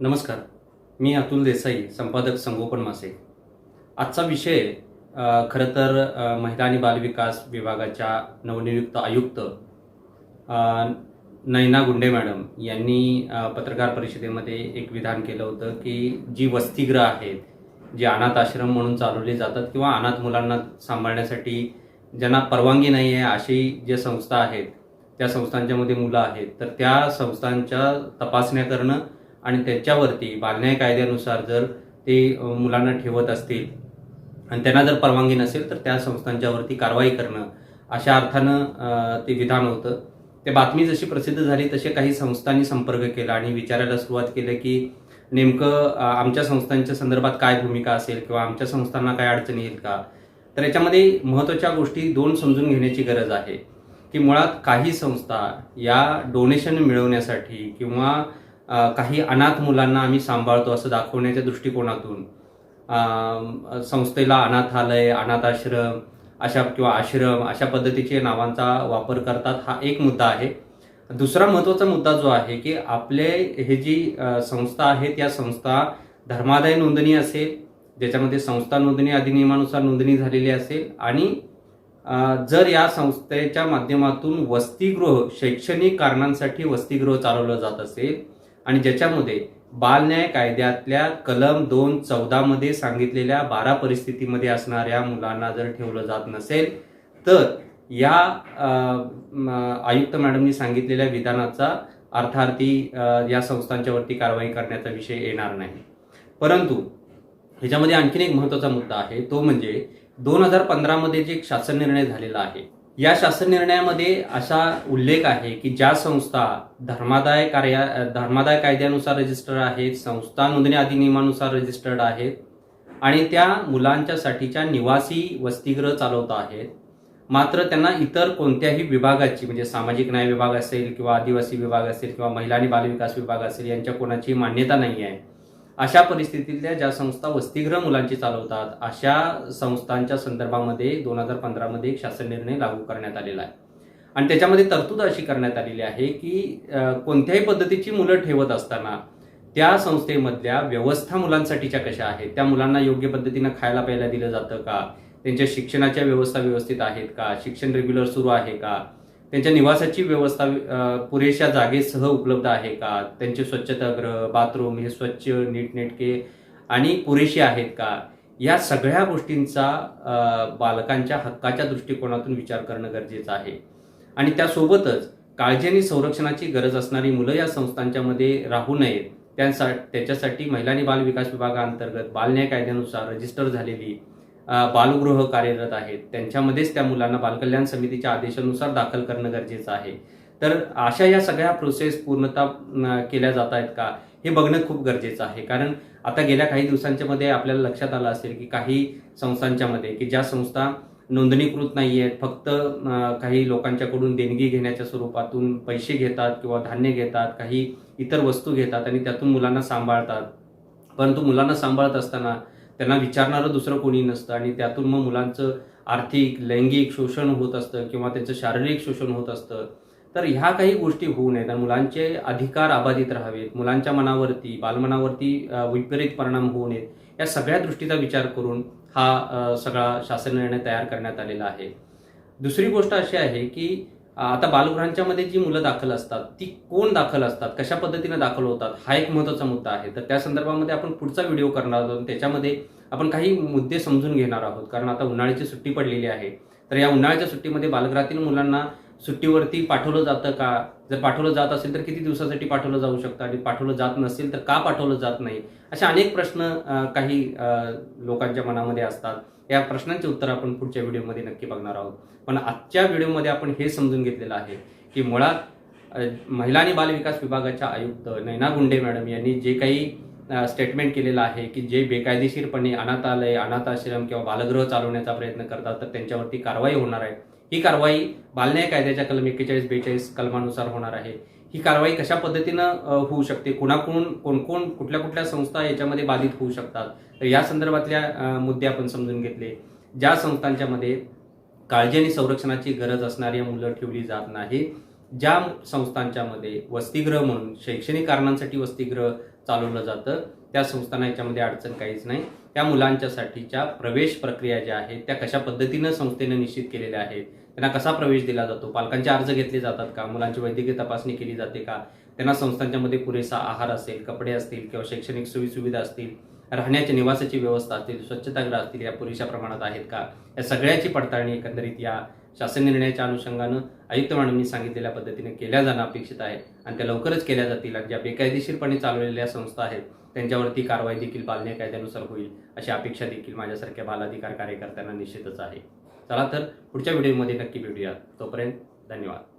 नमस्कार. मी अतुल देसाई संपादक संगोपन मासे. आजचा विषय खरं तर महिला आणि बालविकास विभागाच्या नवनियुक्त आयुक्त नैना गुंडे मॅडम यांनी पत्रकार परिषदेमध्ये एक विधान केलं होतं की जी वसतिगृह आहेत जे अनाथ आश्रम म्हणून चालवले जातात किंवा अनाथ मुलांना सांभाळण्यासाठी ज्यांना परवानगी नाही आहे अशी ज्या संस्था आहेत त्या संस्थांच्यामध्ये मुलं आहेत तर त्या संस्थांच्या तपासण्या करणं आणि त्याच्यावरती बालन्याय कायद्यानुसार जर ते मुलांना ठेवत असतील आणि त्यांना जर परवानगी नसेल तर त्या संस्थांच्यावरती कारवाई करणं अशा अर्थानं ते विधान होतं. ते बातमी जशी प्रसिद्ध झाली तसे काही संस्थांनी संपर्क केला आणि विचारायला सुरुवात केलं की नेमकं आमच्या संस्थांच्या संदर्भात काय भूमिका असेल किंवा आमच्या संस्थांना काय अडचणी येईल का? तर याच्यामध्ये महत्त्वाच्या गोष्टी दोन समजून घेण्याची गरज आहे की मुळात काही संस्था या डोनेशन मिळवण्यासाठी किंवा काही अनाथ मुलांना आम्ही सांभाळतो असं दाखवण्याच्या दृष्टिकोनातून. संस्थेला अनाथालय अनाथाश्रम अशा किंवा आश्रम अशा पद्धतीचे नावांचा वापर करतात हा एक मुद्दा आहे. दुसरा महत्त्वाचा मुद्दा जो आहे की आपले हे जी संस्था आहेत या संस्था धर्मादाय नोंदणी असेल ज्याच्यामध्ये संस्था नोंदणी अधिनियमानुसार नोंदणी झालेली असेल आणि जर या संस्थेच्या माध्यमातून वसतिगृह शैक्षणिक कारणांसाठी वसतिगृह चालवलं जात असेल आणि ज्याच्यामध्ये बालन्याय कायद्यातल्या कलम दोन चौदामध्ये सांगितलेल्या बारा परिस्थितीमध्ये असणाऱ्या मुलांना जर ठेवलं जात नसेल तर या आयुक्त मॅडमनी सांगितलेल्या विधानाचा अर्थार्थी या या संस्थांच्यावरती कारवाई करण्याचा विषय येणार नाही. परंतु ह्याच्यामध्ये आणखीन एक महत्त्वाचा मुद्दा आहे तो म्हणजे दोन हजार पंधरामध्ये जे एक शासन निर्णय झालेला आहे या शासन निर्णयामध्ये असा उल्लेख आहे की ज्या संस्था धर्मादाय कार्या धर्मादाय कायद्यानुसार रजिस्टर्ड आहेत संस्था नोंदणी अधिनियमानुसार रजिस्टर्ड आहेत आणि त्या मुलांच्यासाठीच्या निवासी वसतिगृह चालवत आहेत. मात्र त्यांना इतर कोणत्याही विभागाची म्हणजे सामाजिक न्याय विभाग असेल किंवा आदिवासी विभाग असेल किंवा महिला आणि बालविकास विभाग असेल यांच्या कोणाची मान्यता नाही आहे. अशा परिस्थितीतल्या ज्या संस्था वसतिगृह मुलांची चालवतात अशा संस्थांच्या संदर्भामध्ये दोन हजार पंधरामध्ये एक शासन निर्णय लागू करण्यात आलेला आहे. आणि त्याच्यामध्ये तरतूद अशी करण्यात आलेली आहे की कोणत्याही पद्धतीची मुलं ठेवत असताना त्या संस्थेमधल्या व्यवस्था मुलांसाठीच्या कशा आहेत? त्या मुलांना योग्य पद्धतीनं खायला प्यायला दिलं जातं का? त्यांच्या शिक्षणाच्या व्यवस्था व्यवस्थित आहेत का? शिक्षण रेग्युलर सुरू आहे का? त्यांच्या निवासाची व्यवस्था पुरेशा जागेसह उपलब्ध आहे का? त्यांचे स्वच्छतागृह बाथरूम हे स्वच्छ नीटनेटके आणि पुरेशी आहेत का? या सगळ्या गोष्टींचा बालकांच्या हक्काच्या दृष्टिकोनातून विचार करणं गरजेचं आहे. आणि त्यासोबतच काळजी आणि संरक्षणाची गरज असणारी मुलं या संस्थांच्यामध्ये राहू नयेत. त्यांसा त्याच्यासाठी महिला आणि बाल विकास विभागाअंतर्गत बालन्याय कायद्यानुसार रजिस्टर झालेली बालगृह कार्यरत आहेत. त्यांच्यामध्येच त्या मुलांना बालकल्याण समितीच्या आदेशानुसार दाखल करणं गरजेचं आहे. तर अशा या सगळ्या प्रोसेस पूर्णतः केल्या जात आहेत का? हे बघणं खूप गरजेचं आहे. कारण आता गेल्या काही दिवसांच्या मध्ये आपल्याला लक्षात आलं असेल की काही संस्थांच्या मध्ये की ज्या संस्था नोंदणीकृत नाही आहेत फक्त काही लोकांच्याकडून देणगी घेण्याच्या स्वरूपातून पैसे घेतात किंवा धान्य घेतात काही इतर वस्तू घेतात आणि त्यातून मुलांना सांभाळतात. परंतु मुलांना सांभाळत असताना त्यांना विचारणारं दुसरं कोणी नसतं आणि त्यातून मग मुलांचं आर्थिक लैंगिक शोषण होत असतं किंवा त्यांचं शारीरिक शोषण होत असतं. तर ह्या काही गोष्टी होऊ नयेत आणि मुलांचे अधिकार अबाधित राहावेत. मुलांच्या मनावरती बालमनावरती विपरीत परिणाम होऊ नयेत. या सगळ्या दृष्टीचा विचार करून हा सगळा शासन निर्णय तयार करण्यात आलेला आहे. दुसरी गोष्ट अशी आहे की आता बालगृहांच्यामध्ये जी मुलं दाखल असतात ती कोण दाखल असतात? कशा पद्धतीने दाखल होतात? हा एक महत्त्वाचा मुद्दा आहे. तर त्या संदर्भामध्ये आपण पुढचा व्हिडिओ करणार आहोत. त्याच्यामध्ये आपण काही मुद्दे समजून घेणार आहोत. कारण आता उन्हाळ्याची सुट्टी पडलेली आहे. तर या उन्हाळ्याच्या सुट्टीमध्ये बालगृहातील मुलांना सुट्टीवरती पाठवलं जातं का? जर पाठवलं जात असेल तर किती दिवसासाठी पाठवलं जाऊ शकतं? आणि पाठवलं जात नसेल तर का पाठवलं जात नाही? असे अनेक प्रश्न काही लोकांच्या मनामध्ये असतात. या प्रश्नांची उत्तर आपण पुढच्या व्हिडिओमध्ये नक्की बघणार आहोत. पण आजच्या व्हिडिओमध्ये आपण हे समजून घेतलेलं आहे की मुळात महिला आणि बालविकास विभागाच्या आयुक्त नैना गुंडे मॅडम यांनी जे काही स्टेटमेंट केलेलं आहे की जे बेकायदेशीरपणे अनाथालय अनाथाश्रम किंवा बालगृह चालवण्याचा प्रयत्न करतात तर त्यांच्यावरती कारवाई होणार आहे. ही कारवाई बालन्याय कायद्याच्या कलम एक्केचाळीस बेचाळीस कलमानुसार होणार आहे. ही कारवाई कशा पद्धतीनं होऊ शकते? कुणाकडून कोणकोण कुठल्या कुठल्या संस्था याच्यामध्ये बाधित होऊ शकतात? तर या संदर्भातल्या मुद्दे आपण समजून घेतले. ज्या संस्थांच्या मध्ये काळजी आणि संरक्षणाची गरज असणारी मुलं ठेवली जात नाही ज्या संस्थांच्या मध्ये वसतिगृह म्हणून शैक्षणिक कारणांसाठी वसतिगृह चालवलं जातं त्या संस्थांना याच्यामध्ये अडचण काहीच नाही. त्या मुलांच्यासाठीच्या प्रवेश प्रक्रिया ज्या आहेत त्या कशा पद्धतीनं संस्थेनं निश्चित केलेल्या आहेत त्यांना कसा प्रवेश दिला जातो पालकांचे अर्ज घेतले जातात का मुलांची वैद्यकीय तपासणी केली जाते का त्यांना संस्थांच्यामध्ये पुरेसा आहार असेल कपडे असतील किंवा शैक्षणिक सोयीसुविधा असतील राहण्याच्या निवासाची व्यवस्था असतील स्वच्छतागृह असतील या पुरेशा प्रमाणात आहेत का या सगळ्याची पडताळणी एकंदरीत या शासन निर्णयाच्या अनुषंगानं आयुक्त मॅडमनी सांगितलेल्या पद्धतीने केल्या जाणं अपेक्षित आहे आणि त्या लवकरच केल्या जातील ज्या बेकायदेशीरपणे चालवलेल्या संस्था आहेत त्यांच्यावरती कारवाई देखील बालन्या कायद्यानुसार होईल अशी अपेक्षा देखील माझ्यासारख्या बालाधिकार कार्यकर्त्यांना निश्चितच आहे. चला तर पुढच्या व्हिडिओमध्ये नक्की भेटूया तोपर्यंत धन्यवाद.